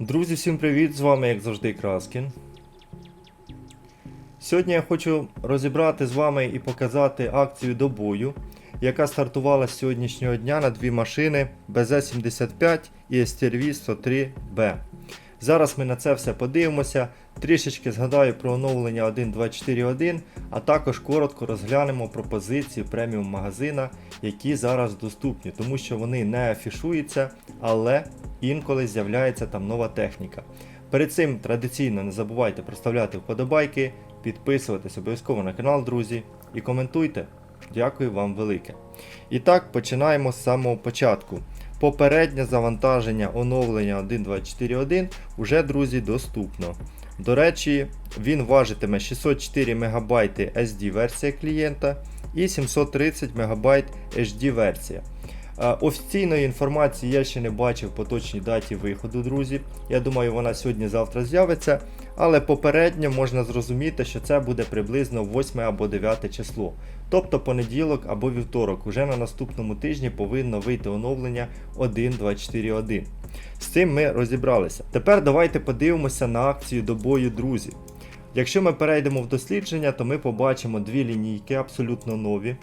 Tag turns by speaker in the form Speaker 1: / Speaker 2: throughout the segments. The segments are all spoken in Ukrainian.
Speaker 1: Друзі, всім привіт! З вами, як завжди, Краскін. Сьогодні я хочу розібрати з вами і показати акцію до бою, яка стартувала з сьогоднішнього дня на дві машини BZ75 і STRV 103B. Зараз ми на це все подивимося, трішечки згадаю про оновлення 1.241, а також коротко розглянемо пропозиції преміум магазина, які зараз доступні, тому що вони не афішуються, але інколи з'являється там нова техніка. Перед цим традиційно не забувайте проставляти вподобайки, підписуватись обов'язково на канал, друзі, і коментуйте. Дякую вам велике. І так, починаємо з самого початку. Попереднє завантаження оновлення 1.241 уже, друзі, доступно. До речі, він важитиме 604 МБ SD версія клієнта і 730 МБ HD версія. Е, Офіційної інформації я ще не бачив по точній даті виходу, друзі. Я думаю, вона сьогодні-завтра з'явиться. Але попередньо можна зрозуміти, що це буде приблизно 8 або 9 число. Тобто понеділок або вівторок. Уже на наступному тижні повинно вийти оновлення 1.241. З цим ми розібралися. Тепер давайте подивимося на акцію до бою, друзі. Якщо ми перейдемо в дослідження, то ми побачимо дві лінійки абсолютно нові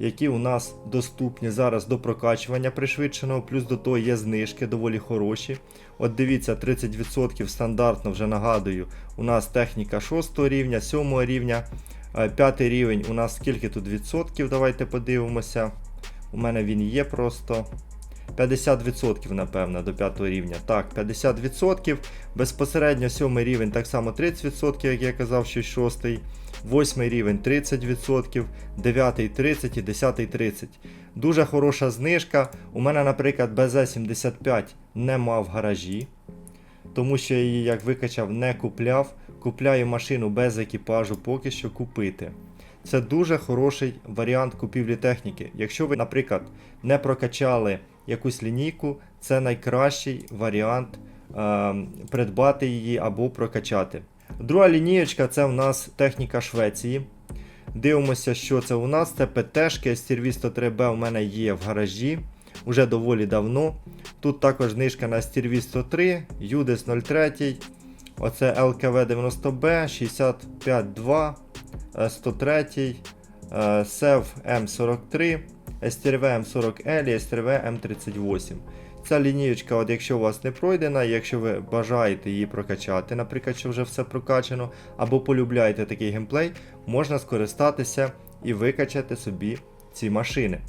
Speaker 1: які у нас доступні зараз до прокачування пришвидшеного, плюс до того є знижки доволі хороші. От дивіться, 30% стандартно вже нагадую, у нас техніка 6 рівня, 7 рівня, 5 рівень у нас скільки тут відсотків, давайте подивимося. У мене він є просто. 50% напевно до 5 рівня. Так, 50%. Безпосередньо 7 рівень так само 30%, як я казав, що 6. 8 рівень 30%, 9 30 і 10 30. Дуже хороша знижка. У мене, наприклад, BZ75 нема в гаражі, тому що я її як викачав не купляв. Купляю машину без екіпажу поки що купити. Це дуже хороший варіант купівлі техніки. Якщо ви, наприклад, не прокачали якусь лінійку, це найкращий варіант е, придбати її або прокачати. Друга лінієчка це у нас техніка Швеції. Дивимося, що це у нас. Це ПТшки STRV 103 b у мене є в гаражі уже доволі давно. Тут також знижка на STRV 103, UDES 03, оце LKV 90B, 652, 103, SEV M43, STRV M40L і STRV M38. Ця лінієчка, от якщо у вас не пройдена, якщо ви бажаєте її прокачати, наприклад, що вже все прокачано, або полюбляєте такий геймплей, можна скористатися і викачати собі ці машини.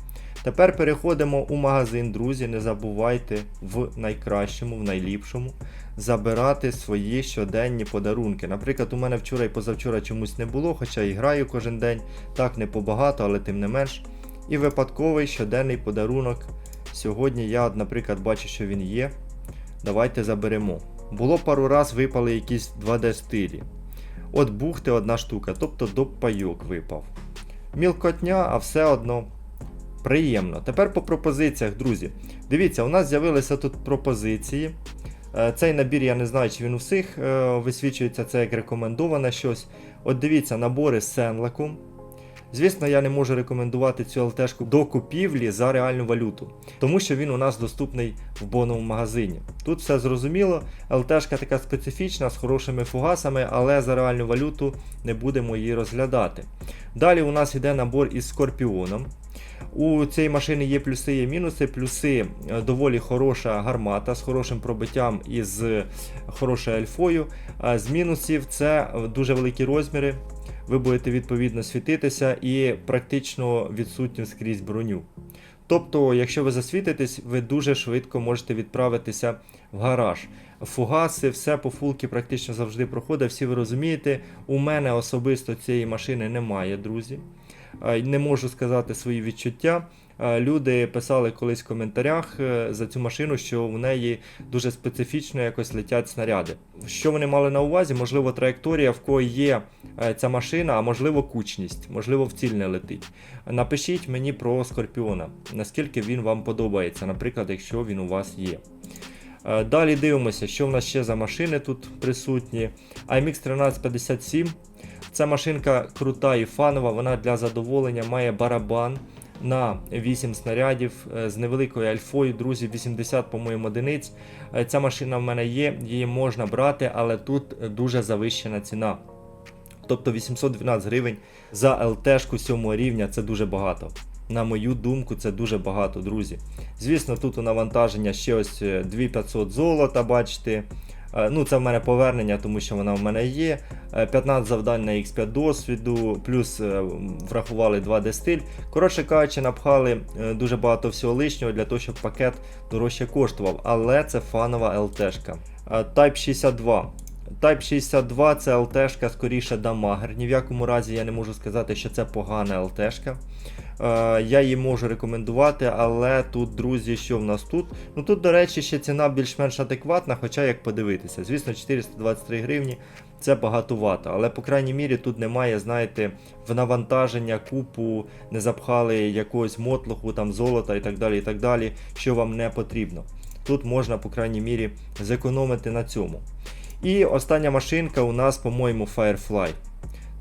Speaker 1: Тепер переходимо у магазин, друзі. Не забувайте в найкращому, в найліпшому забирати свої щоденні подарунки. Наприклад, у мене вчора і позавчора чомусь не було, хоча і граю кожен день, так не побагато, але тим не менш. І випадковий щоденний подарунок. Сьогодні я, наприклад, бачу, що він є. Давайте заберемо. Було пару раз випали якісь 2D стилі. От бухти одна штука, тобто до пайок випав. Мілкотня, а все одно приємно. Тепер по пропозиціях, друзі. Дивіться, у нас з'явилися тут пропозиції. Е, Цей набір, я не знаю, чи він у всіх е, висвічується, це як рекомендоване щось. От дивіться, набори з Сенлеку. Звісно, я не можу рекомендувати цю ЛТшку до купівлі за реальну валюту, тому що він у нас доступний в боновому магазині. Тут все зрозуміло, ЛТшка така специфічна з хорошими фугасами, але за реальну валюту не будемо її розглядати. Далі у нас йде набор із скорпіоном. У цієї машини є плюси і мінуси. Плюси е, доволі хороша гармата з хорошим пробиттям і з хорошою альфою. З мінусів це дуже великі розміри. Ви будете відповідно світитися і практично відсутню скрізь броню. Тобто, якщо ви засвітитесь, ви дуже швидко можете відправитися в гараж. Фугаси, все по фулки практично завжди проходить. Всі ви розумієте, у мене особисто цієї машини немає, друзі. Е, Не можу сказати свої відчуття. Е, Люди писали колись в коментарях е, за цю машину, що в неї дуже специфічно якось летять снаряди. Що вони мали на увазі? Можливо, траєкторія, в кого є е, ця машина, а можливо, кучність, можливо, в ціль не летить. Напишіть мені про Скорпіона, наскільки він вам подобається, наприклад, якщо він у вас є. Далі дивимося, що в нас ще за машини тут присутні. IMX 1357. Ця машинка крута і фанова, вона для задоволення має барабан на 8 снарядів е, з невеликою альфою, друзі, 80, по-моєму, одиниць. Е, Ця машина в мене є, її можна брати, але тут е, дуже завищена ціна. Тобто 812 гривень за ЛТшку 7 рівня це дуже багато. На мою думку, це дуже багато, друзі. Звісно, тут у навантаження ще ось е, 2500 золота, бачите. Е, Ну, це в мене повернення, тому що вона в мене є. Е, 15 завдань на X5 досвіду, плюс е, врахували 2D стиль. Коротше кажучи, напхали е, дуже багато всього лишнього для того, щоб пакет дорожче коштував. Але це фанова ЛТшка. Е, Type 62. Type 62 це ЛТшка скоріше дамагер. Ні в якому разі я не можу сказати, що це погана ЛТшка. Е, я її можу рекомендувати, але тут, друзі, що в нас тут? Ну тут, до речі, ще ціна більш-менш адекватна, хоча як подивитися. Звісно, 423 гривні це багатувато, але по крайній мірі тут немає, знаєте, в навантаження купу, не запхали якогось мотлоху, там золота і так далі, і так далі, що вам не потрібно. Тут можна, по крайній мірі, зекономити на цьому. І остання машинка у нас, по-моєму, Firefly.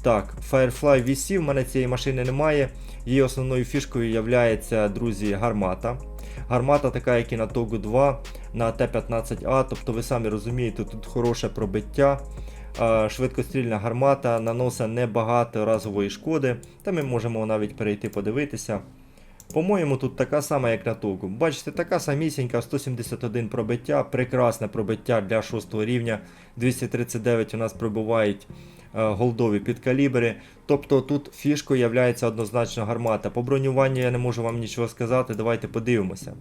Speaker 1: Так, Firefly VC, в мене цієї машини немає. Її основною фішкою є, друзі, гармата. Гармата така, як і на Тогу 2, на Т-15А, тобто ви самі розумієте, тут хороше пробиття. Швидкострільна гармата наносить небагато разової шкоди, та ми можемо навіть перейти подивитися. По-моєму, тут така сама, як на Тогу. Бачите, така самісінька, 171 пробиття, прекрасне пробиття для 6 рівня. 239 у нас пробувають е, голдові підкалібри. Тобто тут фішкою є однозначно гармата. По бронюванню я не можу вам нічого сказати, давайте подивимося.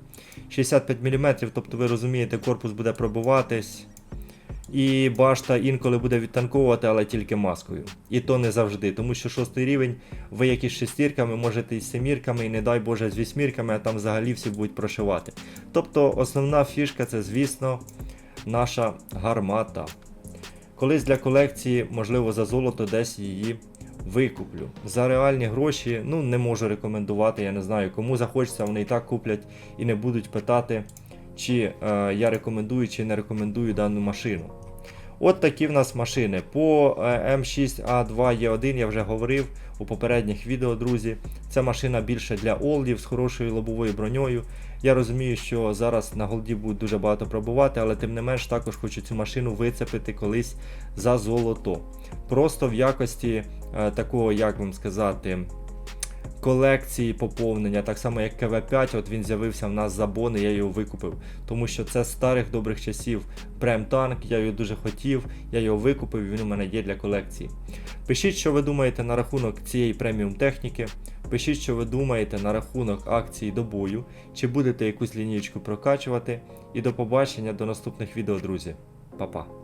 Speaker 1: 65 мм, тобто ви розумієте, корпус буде пробуватись. І башта інколи буде відтанковувати, але тільки маскою. І то не завжди, тому що шостий рівень, ви як із шестірками, можете із семірками, і не дай Боже з вісьмірками, а там взагалі всі будуть прошивати. Тобто основна фішка це, звісно, наша гармата. Колись для колекції, можливо, за золото десь її викуплю. За реальні гроші, ну не можу рекомендувати, я не знаю, кому захочеться, вони і так куплять і не будуть питати, чи е, я рекомендую, чи не рекомендую дану машину. От такі в нас машини. По е, М6А2Е1 я вже говорив у попередніх відео, друзі. Це машина більше для олдів з хорошою лобовою броньою. Я розумію, що зараз на голді будуть дуже багато пробувати, але тим не менш також хочу цю машину вицепити колись за золото. Просто в якості е, такого, як вам сказати, колекції поповнення, так само як КВ5, от він з'явився в нас за бони, я його викупив. Тому що це з старих добрих часів прем-танк, я його дуже хотів, я його викупив, він у мене є для колекції. Пишіть, що ви думаєте на рахунок цієї преміум техніки. Пишіть, що ви думаєте на рахунок акції до бою, чи будете якусь лінійку прокачувати. І до побачення до наступних відео, друзі. Па-па.